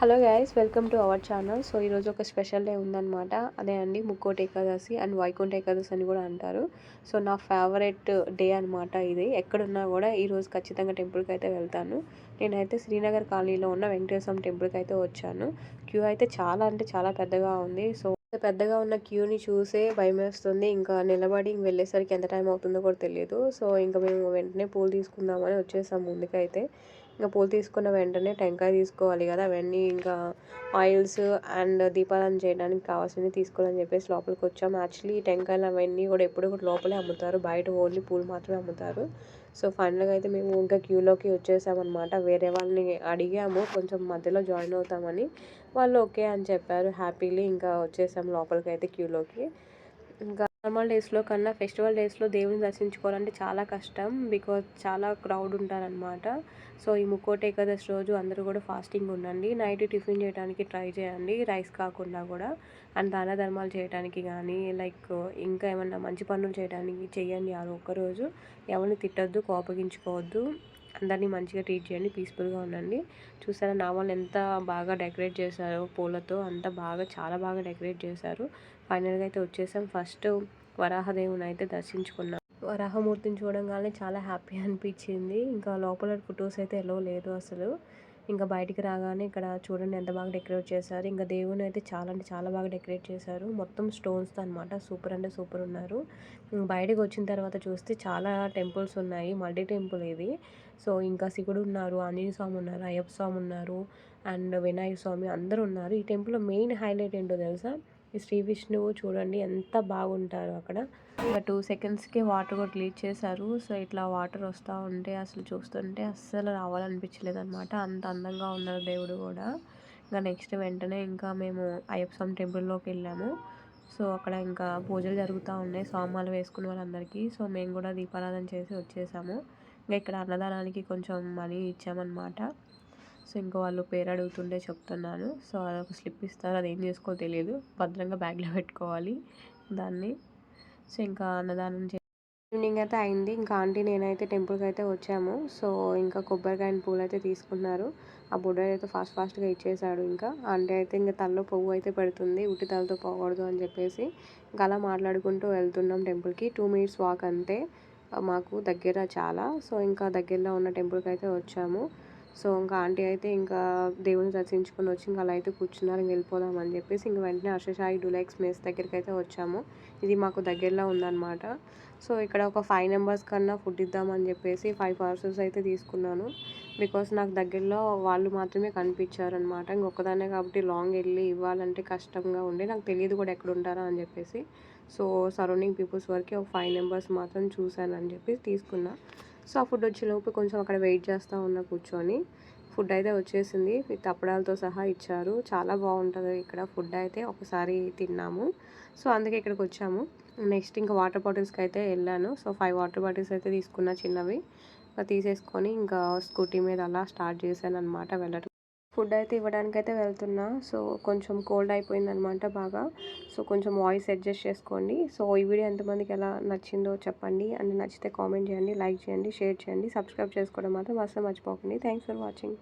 Hello guys welcome to our channel. So ఈరోజు ఒక special day ఉందన్నమాట. అదే అండి ముక్కోటి ఏకాదశి అండ్ వైకుంఠ ఏకాదశి అని కూడా అంటారు. సో నా ఫేవరెట్ డే అనమాట ఇది. ఎక్కడున్నా కూడా ఈరోజు ఖచ్చితంగా టెంపుల్కి అయితే వెళ్తాను. నేనైతే శ్రీనగర్ కాలనీలో ఉన్న వెంకటేశ్వరం టెంపుల్కి అయితే వచ్చాను. క్యూ అయితే చాలా అంటే చాలా పెద్దగా ఉంది. సో పెద్దగా ఉన్న క్యూని చూసే భయం వేస్తుంది. ఇంకా నిలబడి వెళ్ళేసరికి ఎంత టైం అవుతుందో కూడా తెలియదు. సో ఇంకా మేము వెంటనే పూలు తీసుకుందామని వచ్చేసాం ముందుకైతే. ఇంకా పూలు తీసుకున్న వెంటనే టెంకాయ తీసుకోవాలి కదా అవన్నీ ఇంకా ఆయిల్స్ అండ్ దీపాలను చేయడానికి కావాల్సినవి తీసుకోవాలని చెప్పేసి లోపలికి వచ్చాము. యాక్చువల్లీ ఈ టెంకాయలు అవన్నీ కూడా ఎప్పుడు కూడా లోపలే అమ్ముతారు బయట ఓన్లీ పూలు మాత్రమే అమ్ముతారు. సో ఫైనల్గా అయితే మేము ఇంకా క్యూలోకి వచ్చేసామన్నమాట. వేరే వాళ్ళని అడిగాము కొంచెం మధ్యలో జాయిన్ అవుతామని. వాళ్ళు ఓకే అని చెప్పారు హ్యాపీలీ ఇంకా వచ్చేసాము లోపలికి అయితే క్యూలోకి. ఇంకా నార్మల్ డేస్లో కన్నా ఫెస్టివల్ డేస్లో దేవుని దర్శించుకోవాలంటే చాలా కష్టం బికాజ్ చాలా క్రౌడ్ ఉంటారనమాట సో ఈ ముక్కోటి ఏకాదశి రోజు అందరూ కూడా ఫాస్టింగ్ ఉండండి. నైట్ టిఫిన్ చేయడానికి ట్రై చేయండి. రైస్ కాకుండా కూడా అండ్ దాన ధర్మాలు చేయడానికి కానీ లైక్ ఇంకా ఏమన్నా మంచి పనులు చేయడానికి చేయండి. ఆ ఒక్కరోజు ఎవరిని తిట్టద్దు కోపగించుకోవద్దు. అందరినీ మంచిగా ట్రీట్ చేయండి పీస్ఫుల్గా ఉండండి. చూసారా నా వాళ్ళు ఎంత బాగా డెకరేట్ చేశారో పూలతో అంత బాగా చాలా బాగా డెకరేట్ చేశారు. ఫైనల్గా అయితే వచ్చేసాం. ఫస్ట్ వరాహదేవుని అయితే దర్శించుకున్నాం. వరాహమూర్తిని చూడంగానే చాలా హ్యాపీ అనిపించింది. ఇంకా లోపల ఫొటోస్ అయితే ఎలా లేదు అసలు. ఇంకా బయటికి రాగానే ఇక్కడ చూడండి ఎంత బాగా డెకరేట్ చేశారు. ఇంకా దేవుని అయితే చాలా అంటే చాలా బాగా డెకరేట్ చేశారు. మొత్తం స్టోన్స్తో అనమాట సూపర్ అంటే సూపర్ ఉన్నారు. బయటకు వచ్చిన తర్వాత చూస్తే చాలా టెంపుల్స్ ఉన్నాయి. మల్టీ టెంపుల్ ఇది. సో ఇంకా శివుడు ఉన్నారు ఆంజనేయ స్వామి ఉన్నారు అయ్యప్ప స్వామి ఉన్నారు అండ్ వినాయక స్వామి అందరూ ఉన్నారు. ఈ టెంపుల్లో మెయిన్ హైలైట్ ఏంటో తెలుసా? శ్రీ విష్ణువు చూడండి ఎంత బాగుంటారు అక్కడ. ఇంకా టూ సెకండ్స్కి వాటర్ కూడా లీడ్ చేశారు. సో ఇట్లా వాటర్ వస్తూ ఉంటే అసలు చూస్తుంటే అస్సలు రావాలనిపించలేదు అనమాట అంత అందంగా ఉన్నారు దేవుడు కూడా. ఇంకా నెక్స్ట్ వెంటనే ఇంకా మేము అయ్యప్ప స్వామి టెంపుల్లోకి వెళ్ళాము. సో అక్కడ ఇంకా పూజలు జరుగుతూ ఉన్నాయి. సోమాలు వేసుకున్న వాళ్ళందరికీ. సో మేము కూడా దీపారాధన చేసి వచ్చేసాము. ఇంకా ఇక్కడ అన్నదానానికి కొంచెం మనీ ఇచ్చామన్నమాట. సో ఇంకా వాళ్ళు పేరు అడుగుతుండే చెప్తున్నాను. సో అదొక స్లిప్ ఇస్తారు అది ఏం చేసుకో తెలియదు. భద్రంగా బ్యాగ్లో పెట్టుకోవాలి దాన్ని. సో ఇంకా అన్నదానం ఈవినింగ్ అయితే అయింది. ఇంకా ఆంటీ నేనైతే టెంపుల్కి అయితే వచ్చాము. సో ఇంకా కొబ్బరికాయ పూలు అయితే తీసుకున్నారు. ఆ బుడ్డ అయితే ఫాస్ట్ ఫాస్ట్గా ఇచ్చేసాడు ఇంకా. ఆంటీ అయితే ఇంకా తలలో పువ్వు అయితే పెడుతుంది. ఉట్టి తలతో పోకూడదు అని చెప్పేసి ఇంకా అలా మాట్లాడుకుంటూ వెళ్తున్నాం టెంపుల్కి టూ మినిట్స్ వాక్ అంతే. మాకు దగ్గర చాలా. సో ఇంకా దగ్గరలో ఉన్న టెంపుల్కి అయితే వచ్చాము. సో ఇంకా ఆంటీ అయితే ఇంకా దేవుని దర్శించుకొని వచ్చి ఇంకా అలా అయితే కూర్చున్నారు ఇంక వెళ్ళిపోదాం అని చెప్పేసి ఇంక వెంటనే అర్షసాయి డూలెక్స్ మేస్ దగ్గరికి అయితే వచ్చాము. ఇది మాకు దగ్గరలో ఉందన్నమాట. సో ఇక్కడ ఒక ఫైవ్ నెంబర్స్ కన్నా ఫుడ్ ఇద్దామని చెప్పేసి ఫైవ్ పార్సల్స్ అయితే తీసుకున్నాను. బికాస్ నాకు దగ్గరలో వాళ్ళు మాత్రమే కనిపించారనమాట ఇంకొకదానే కాబట్టి లాంగ్ వెళ్ళి ఇవ్వాలంటే కష్టంగా ఉండే. నాకు తెలియదు కూడా ఎక్కడ ఉంటారా అని చెప్పేసి. సో సరౌండింగ్ పీపుల్స్ వరకు ఒక ఫైవ్ నెంబర్స్ మాత్రం చూశాను అని చెప్పి తీసుకున్నా. సో ఆ ఫుడ్ వచ్చేలోపు కొంచెం అక్కడ వెయిట్ చేస్తూ ఉన్నా కూర్చొని. ఫుడ్ అయితే వచ్చేసింది. విత్ అప్పడాలతో సహా ఇచ్చారు. చాలా బాగుంటుంది ఇక్కడ ఫుడ్ అయితే. ఒకసారి తిన్నాము. సో అందుకే ఇక్కడికి వచ్చాము. నెక్స్ట్ ఇంకా వాటర్ బాటిల్స్కి అయితే వెళ్ళాను. సో ఫైవ్ వాటర్ బాటిల్స్ అయితే తీసుకున్నా చిన్నవి. తీసేసుకొని ఇంకా స్కూటీ మీద అలా స్టార్ట్ చేశాను అనమాట వెళ్ళడం ఫుడ్ అయితే ఇవ్వడానికి అయితే వెళ్తున్నా. సో కొంచెం కోల్డ్ అయిపోయిందనమాట బాగా. సో కొంచెం వాయిస్ అడ్జస్ట్ చేసుకోండి. సో ఈ వీడియో ఎంతమందికి ఎలా నచ్చిందో చెప్పండి. అండ్ నచ్చితే కామెంట్ చేయండి లైక్ చేయండి షేర్ చేయండి. సబ్స్క్రైబ్ చేసుకోవడం మాత్రం అసలు మర్చిపోకండి. Thanks for watching